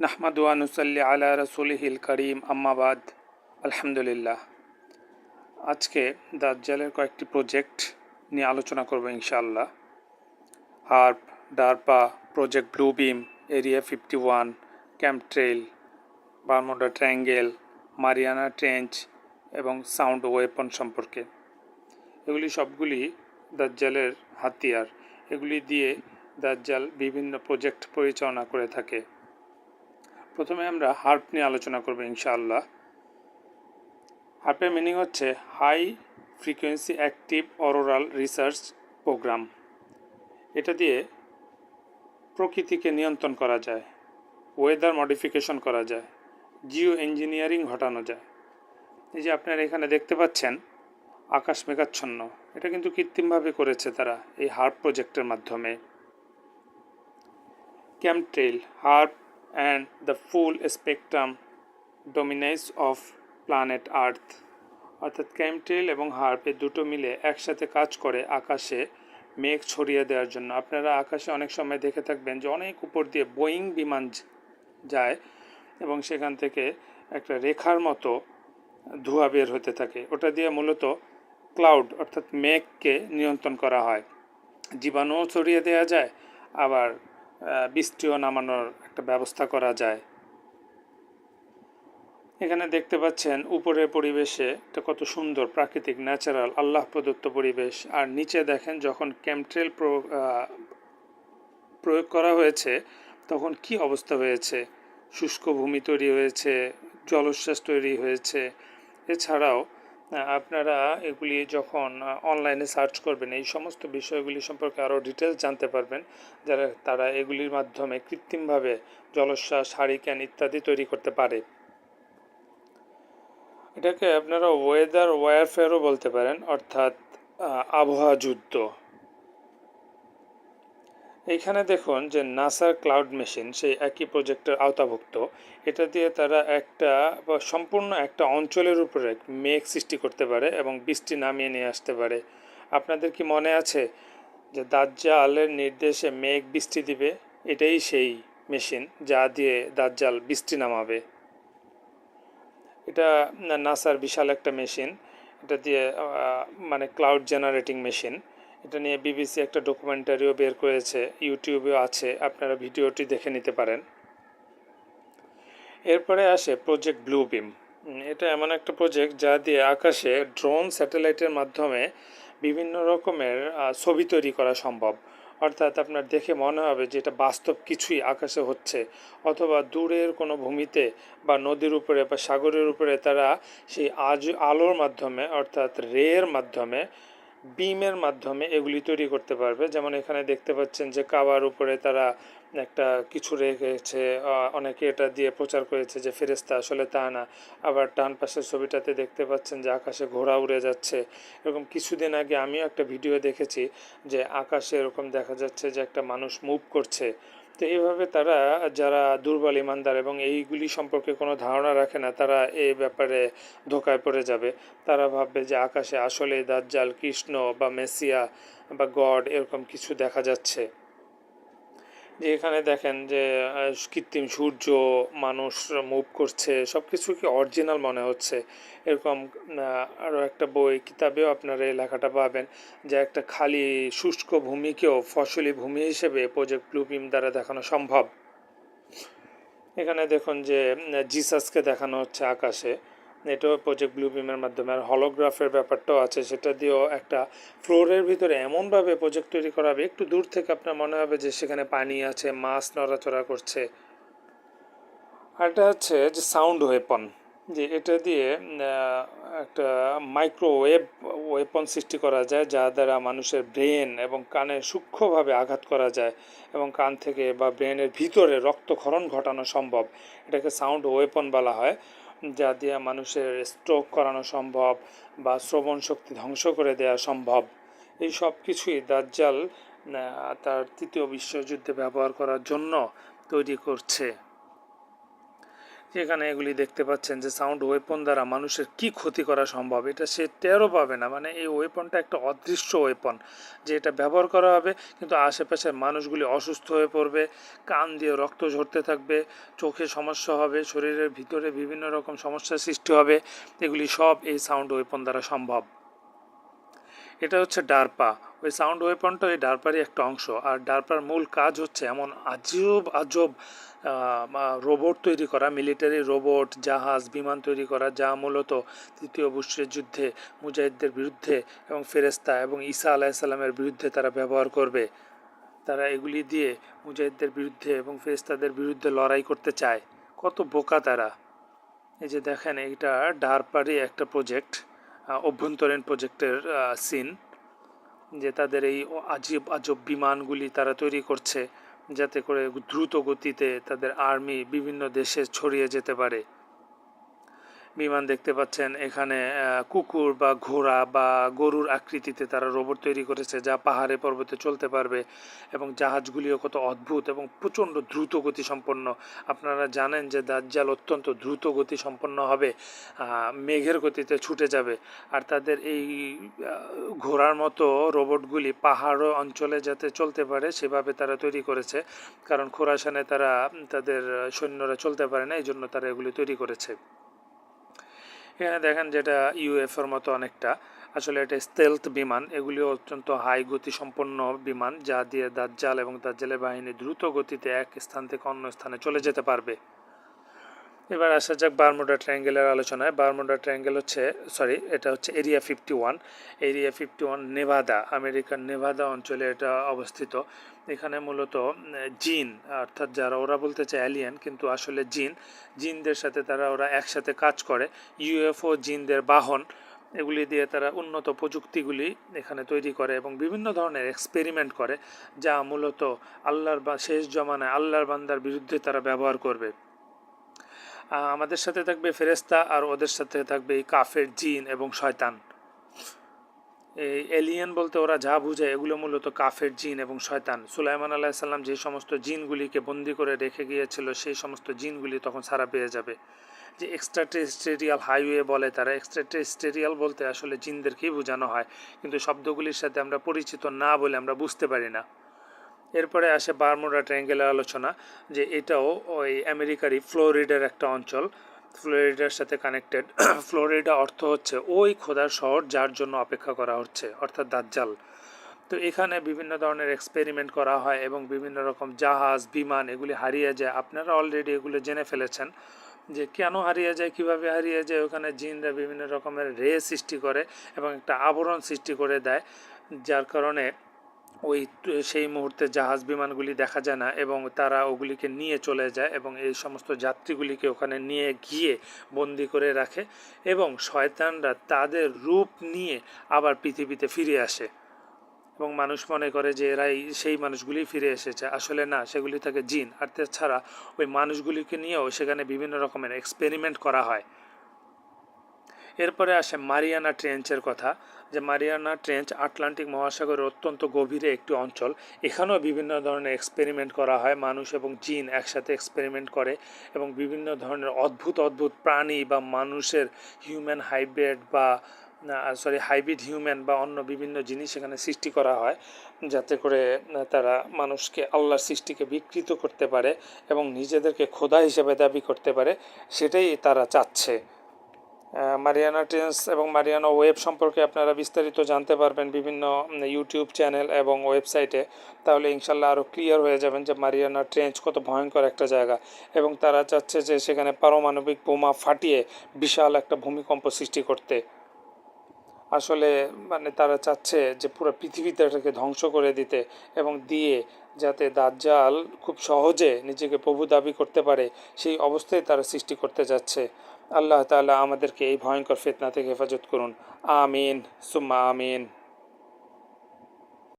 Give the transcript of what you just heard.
নাহমাদু আনুসাল্লি আলা রসুলহিল করিম আম্মাবাদ আলহামদুলিল্লাহ। আজকে দাজ্জালের কয়েকটি প্রজেক্ট নিয়ে আলোচনা করব ইনশাআল্লাহ। HAARP, DARPA, project blue beam, area fifty one, chemtrail Bermuda triangle, Mariana trench এবং সাউন্ড ওয়েপন সম্পর্কে। এগুলি সবগুলি দাজ্জালের হাতিয়ার। এগুলি দিয়ে দাজ্জাল বিভিন্ন প্রজেক্ট পরিচালনা করে থাকে। প্রথমে আমরা হার্প নিয়ে আলোচনা করব, ইনশাআল্লাহ। হার্পের মিনিং হচ্ছে high frequency active auroral research program. এটা দিয়ে প্রকৃতিকে নিয়ন্ত্রণ করা যায়, ওয়েদার মডিফিকেশন করা যায়, জিও ইঞ্জিনিয়ারিং ঘটানো যায়। এই যে আপনারা এখানে দেখতে পাচ্ছেন, আকাশ মেঘাচ্ছন্ন। এটা কিন্তু কৃত্রিমভাবে করেছে তারা এই হার্প প্রজেক্টের মাধ্যমে। Chemtrail HAARP and the full spectrum dominance of planet earth অর্থাৎ ক্যাম্পট্রেল এবং হার্প দুটো মিলে একসাথে কাজ করে আকাশে মেঘ ছড়িয়ে দেওয়ার জন্য। আপনারা আকাশে অনেক সময় দেখে থাকবেন যে অনেক উপর দিয়ে বোয়িং বিমান যায় এবং সেখান থেকে একটা রেখার মতো ধোঁয়া বের হতে থাকে। ওটা দিয়ে মূলত ক্লাউড অর্থাৎ মেঘকে নিয়ন্ত্রণ করা হয়। জীবাণুও ছড়িয়ে দেওয়া যায়, আবার বৃষ্টিও নামানোর একটা ব্যবস্থা করা যায়। এখানে দেখতে পাচ্ছেন উপরের পরিবেশে এটা কত সুন্দর প্রাকৃতিক ন্যাচারাল আল্লাহ প্রদত্ত পরিবেশ। আর নিচে দেখেন যখন ক্যামট্রেল প্রয়োগ করা হয়েছে, তখন কি অবস্থা হয়েছে? শুষ্ক ভূমি তৈরি হয়েছে, জলোচ্ছ্বাস তৈরি হয়েছে। এছাড়াও আপনারা এগুলি যখন অনলাইনে সার্চ করবেন, এই সমস্ত বিষয়গুলি সম্পর্কে আরও ডিটেলস জানতে পারবেন। যারা, তারা এগুলির মাধ্যমে কৃত্রিমভাবে জলোচ্ছ্বাস হারিক্যান ইত্যাদি তৈরি করতে পারে। এটাকে আপনারা ওয়েদার ওয়ারফেয়ারও বলতে পারেন, অর্থাৎ আবহাওয়া যুদ্ধ। এইখানে দেখুন যে নাসার ক্লাউড মেশিন, সেই একই প্রজেক্টের আওতাভুক্ত। এটা দিয়ে তারা একটা সম্পূর্ণ একটা অঞ্চলের উপরে মেঘ সৃষ্টি করতে পারে এবং বৃষ্টি নামিয়ে নিয়ে আসতে পারে। আপনাদের কি মনে আছে যে দাজ্জালের নির্দেশে মেঘ বৃষ্টি দিবে? এটাই সেই মেশিন যা দিয়ে দাজ্জাল বৃষ্টি নামাবে। এটা নাসার বিশাল একটা মেশিন। এটা দিয়ে মানে ক্লাউড জেনারেটিং মেশিন। এটা নিয়ে বিবিসি একটা ডকুমেন্টারিও বের করেছে ইউটিউবেও আছে, আপনারা ভিডিওটি দেখে নিতে পারেন। এরপরে আসে প্রজেক্ট ব্লু বিম এটা এমন একটা প্রজেক্ট যা দিয়ে আকাশে ড্রোন স্যাটেলাইটের মাধ্যমে বিভিন্ন রকমের ছবি তৈরি করা সম্ভব। অর্থাৎ আপনার দেখে মনে হবে যে এটা বাস্তব কিছুই আকাশে হচ্ছে, অথবা দূরের কোনো ভূমিতে বা নদীর উপরে বা সাগরের উপরে তারা সেই আজ, আলোর মাধ্যমে, অর্থাৎ রেয়ের মাধ্যমে বিমের মাধ্যমে এগুলি তৈরি করতে পারবে। যেমন এখানে দেখতে পাচ্ছেন যে কাবার উপরে তারা একটা কিছু রেখেছে অনেকে এটা দিয়ে প্রচার করেছে যে ফেরেস্তা আসলে তা না। আবার ডান পাশের ছবিটাতে দেখতে পাচ্ছেন যে আকাশে ঘোড়া উড়ে যাচ্ছে। এরকম কিছুদিন আগে আমিও একটা ভিডিও দেখেছি যে আকাশে এরকম দেখা যাচ্ছে যে একটা মানুষ মুভ করছে। তো এইভাবে তারা, যারা দুর্বল ইমানদার এবং এইগুলি সম্পর্কে কোনো ধারণা রাখে না, তারা এই ব্যাপারে ধোকায় পড়ে যাবে। তারা ভাববে যে আকাশে আসলে দাজ্জাল, কৃষ্ণ বা মেসিয়া বা গড এরকম কিছু দেখা যাচ্ছে। যে এখানে দেখেন যে কৃত্রিম সূর্য, মানুষ মুভ করছে সব কিছু কি অরিজিনাল মনে হচ্ছে? এরকম আরও একটা বই, কিতাবেও আপনারা এই লেখাটা পাবেন, যে একটা খালি শুষ্ক ভূমিকেও ফসলি ভূমি হিসেবে প্রজেক্ট ব্লুপিম দ্বারা দেখানো সম্ভব। এখানে দেখুন যে জিসাসকে দেখানো হচ্ছে আকাশে। এটাও প্রজেক্ট ব্লু বিমের মাধ্যমে। আর হলোগ্রাফের ব্যাপারটাও আছে, সেটা দিয়েও একটা ফ্লোরের ভিতরে এমনভাবে প্রজেক্ট তৈরি করা হবে, একটু দূর থেকে আপনার মনে হবে যে সেখানে পানি আছে, মাছ নড়াচড়া করছে। আর এটা হচ্ছে যে সাউন্ড ওয়েপন যে এটা দিয়ে একটা মাইক্রোওয়েভ ওয়েপন সৃষ্টি করা যায় যা দ্বারা মানুষের ব্রেন এবং কানে সূক্ষ্মভাবে আঘাত করা যায় এবং কান থেকে বা ব্রেনের ভিতরে রক্তক্ষরণ ঘটানো সম্ভব। এটাকে সাউন্ড ওয়েপন বলা হয়। যা দিয়ে মানুষের স্ট্রোক করানো সম্ভব বা শ্রবণ শক্তি ধ্বংস করে দেওয়া সম্ভব। এই সব কিছুই দাজ্জাল তার তৃতীয় বিশ্বযুদ্ধে ব্যবহার করার জন্য তৈরি করছে। এখানে এগুলি দেখতে পাচ্ছেন যে সাউন্ড ওয়েপন দ্বারা মানুষের কি ক্ষতি করা সম্ভব? এটা সে টেরও পাবে না। মানে এই ওয়েপনটা একটা অদৃশ্য ওয়েপন যে এটা ব্যবহার করা হবে, কিন্তু আশেপাশের মানুষগুলি অসুস্থ হয়ে পড়বে, কান দিয়ে রক্ত ঝরতে থাকবে, চোখে সমস্যা হবে, শরীরের ভিতরে বিভিন্ন রকম সমস্যার সৃষ্টি হবে, এগুলি সব এই সাউন্ড ওয়েপন দ্বারা সম্ভব। এটা হচ্ছে ডারপা। ওই সাউন্ড ওয়েপনটা ওই ডারপারই একটা অংশ। আর ডারপার মূল কাজ হচ্ছে এমন আজব আজব রোবট তৈরি করা মিলিটারি রোবট জাহাজ, বিমান তৈরি করা, যা মূলত তৃতীয় বিশ্বের যুদ্ধে, মুজাহিদদের বিরুদ্ধে এবং ফেরেস্তা এবং ঈসা আলাইসাল্লামের বিরুদ্ধে তারা ব্যবহার করবে। তারা এগুলি দিয়ে মুজাহিদদের বিরুদ্ধে এবং ফেরেস্তাদের বিরুদ্ধে লড়াই করতে চায়। কত বোকা তারা। এই যে দেখেন, এইটা ডারপারই একটা প্রজেক্ট অভ্যন্তরীণ প্রজেক্টের সিন যে তাদের এই আজীব, আজব বিমানগুলি তারা তৈরি করছে, যাতে করে দ্রুত গতিতে তাদের আর্মি বিভিন্ন দেশে ছড়িয়ে যেতে পারে। বিমান দেখতে পাচ্ছেন, এখানে কুকুর বা ঘোড়া বা গরুর আকৃতিতে তারা রোবট তৈরি করেছে যা পাহাড়ে পর্বতে চলতে পারবে এবং জাহাজগুলিও কত অদ্ভুত এবং প্রচণ্ড দ্রুত গতি সম্পন্ন। আপনারা জানেন যে দাজ্জাল অত্যন্ত দ্রুত গতি সম্পন্ন হবে মেঘের গতিতে ছুটে যাবে। আর তাদের এই ঘোড়ার মতো রোবটগুলি পাহাড় অঞ্চলে যাতে চলতে পারে, সেভাবে তারা তৈরি করেছে। কারণ খোরাসানে তারা, তাদের সৈন্যরা চলতে পারে না এই জন্য তারা এগুলি তৈরি করেছে। এখানে দেখেন যেটা ইউএফের মতো অনেকটা, আসলে এটা স্টেলথ বিমান এগুলি অত্যন্ত হাই গতি সম্পন্ন বিমান, যা দিয়ে দাজ্জাল এবং দাজ্জালের বাহিনী দ্রুত গতিতে এক স্থান থেকে অন্য স্থানে চলে যেতে পারবে। এবার আসা যাক বারমুডা ট্রায়াঙ্গেলের আলোচনায়। বারমুডা ট্রায়াঙ্গেল হচ্ছে সরি এটা হচ্ছে area fifty one area fifty one Nevada আমেরিকার নেভাদা অঞ্চলে এটা অবস্থিত। এখানে মূলত জিন, অর্থাৎ যারা ওরা বলতে চায় অ্যালিয়ান কিন্তু আসলে জিন, জিনদের সাথে তারা ওরা একসাথে কাজ করে। ইউএফও জিনদের বাহন, এগুলি দিয়ে তারা উন্নত প্রযুক্তিগুলি এখানে তৈরি করে এবং বিভিন্ন ধরনের এক্সপেরিমেন্ট করে, যা মূলত আল্লাহর বা, শেষ জমানায় আল্লাহর বান্দার বিরুদ্ধে তারা ব্যবহার করবে। আমাদের সাথে থাকবে ফেরেস্তা আর ওদের সাথে থাকবে এই কাফের জিন এবং শয়তান। এই এলিয়েন বলতে ওরা যা বুঝে এগুলো মূলত কাফের জিন এবং শয়তান। সুলাইমান আলাহিসাল্লাম যে সমস্ত জিনগুলিকে বন্দি করে রেখে গিয়েছিল, সেই সমস্ত জিনগুলি তখন ছাড়া পেয়ে যাবে। যে এক্সট্রা টেরিস্টেরিয়াল হাইওয়ে বলে তারা এক্সট্রা টেরিস্টেরিয়াল বলতে আসলে জিনদেরকেই বোঝানো হয়। কিন্তু শব্দগুলির সাথে আমরা পরিচিত না বলে আমরা বুঝতে পারি না। এরপরে আসে বারমুডা ট্রায়াঙ্গেলের আলোচনা, যে এটাও ওই আমেরিকারই ফ্লোরিডার একটা অঞ্চল। ফ্লোরিডার সাথে কানেক্টেড ফ্লোরিডা অর্থ হচ্ছে ওই খোদার শহর যার জন্য অপেক্ষা করা হচ্ছে, অর্থাৎ দাজ্জাল। তো এখানে বিভিন্ন ধরনের এক্সপেরিমেন্ট করা হয় এবং বিভিন্ন রকম জাহাজ, বিমান এগুলি হারিয়ে যায়। আপনারা অলরেডি এগুলো জেনে ফেলেছেন যে কেন হারিয়ে যায়, কীভাবে হারিয়ে যায়, ওখানে জিনরা বিভিন্ন রকমের রে সৃষ্টি করে এবং একটা আবরণ সৃষ্টি করে দেয়, যার কারণে ওই সেই মুহূর্তে জাহাজ বিমানগুলি দেখা যায় না এবং তারা ওগুলিকে নিয়ে চলে যায় এবং এই সমস্ত যাত্রীগুলিকে ওখানে নিয়ে গিয়ে বন্দি করে রাখে এবং শয়তানরা তাদের রূপ নিয়ে আবার পৃথিবীতে ফিরে আসে। এবং মানুষ মনে করে যে এরাই সেই মানুষগুলি ফিরে এসেছে। আসলে না, সেগুলি থাকে জিন। আর তাছাড়া ওই মানুষগুলিকে নিয়েও সেখানে বিভিন্ন রকমের এক্সপেরিমেন্ট করা হয়। এরপরে আসে মারিয়ানা ট্রেঞ্চের কথা। যে মারিয়ানা ট্রেঞ্চ আটলান্টিক মহাসাগরের অত্যন্ত গভীরে একটি অঞ্চল। এখানেও বিভিন্ন ধরনের এক্সপেরিমেন্ট করা হয়। মানুষ এবং জিন একসাথে এক্সপেরিমেন্ট করে এবং বিভিন্ন ধরনের অদ্ভুত অদ্ভুত প্রাণী বা মানুষের হিউম্যান হাইব্রিড বা সরি হাইব্রিড হিউম্যান বা অন্য বিভিন্ন জিনিস এখানে সৃষ্টি করা হয়। যাতে করে তারা মানুষকে আল্লাহর সৃষ্টিকে বিকৃত করতে পারে এবং নিজেদেরকে খোদা হিসেবে দাবি করতে পারে। সেটাই তারা চাচ্ছে। মারিয়ানা ট্রেন্স এবং মারিয়ানা ওয়েব সম্পর্কে আপনারা বিস্তারিত জানতে পারবেন বিভিন্ন ইউটিউব চ্যানেল এবং ওয়েবসাইটে তাহলে ইনশাল্লাহ আরও ক্লিয়ার হয়ে যাবেন যে মারিয়ানা ট্রেঞ্চ কত ভয়ঙ্কর একটা জায়গা এবং তারা চাচ্ছে যে সেখানে পারমাণবিক বোমা ফাটিয়ে বিশাল একটা ভূমিকম্প সৃষ্টি করতে। আসলে মানে তারা চাচ্ছে যে পুরো পৃথিবীটাকে ধ্বংস করে দিতে এবং দিয়ে যাতে দাজ্জাল খুব সহজে নিজেকে প্রভু দাবি করতে পারে, সেই অবস্থায় তারা সৃষ্টি করতে যাচ্ছে। আল্লাহ তালা আমাদেরকে এই ভয়ঙ্কর ফেতনা থেকে হেফাজত করুন। আমিন। সুম্মা আমিন।